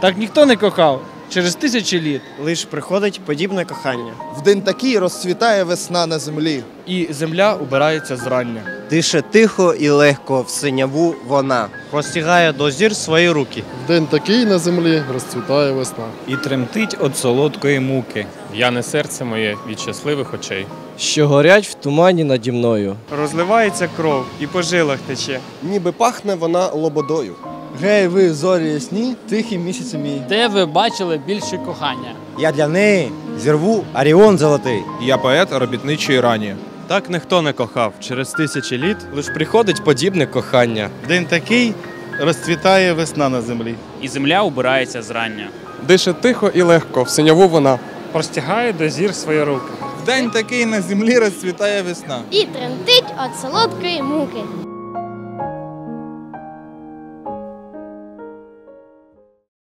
Так ніхто не кохав через тисячі літ. Лиш приходить подібне кохання. В день такий розцвітає весна на землі. І земля убирається зрання. Дише тихо і легко в синяву вона. Простягає до зір свої руки. В день такий на землі розцвітає весна. і тремтить від солодкої муки. Яне серце моє від щасливих очей. що горять в тумані наді мною. Розливається кров і по жилах тече. Ніби пахне вона лободою. Гей, ви зорі ясні, тихий місяць мій. Де ви бачили більше кохання? Я для неї зірву Аріон золотий. Я поет робітничої рані. Так ніхто не кохав. Через тисячі літ Лиш приходить подібне кохання. день такий розцвітає весна на землі. І земля убирається зрання. Дише тихо і легко, в синяву вона. Простягає до зір свої руки. В день такий на землі розцвітає весна. І тремтить від солодкої муки.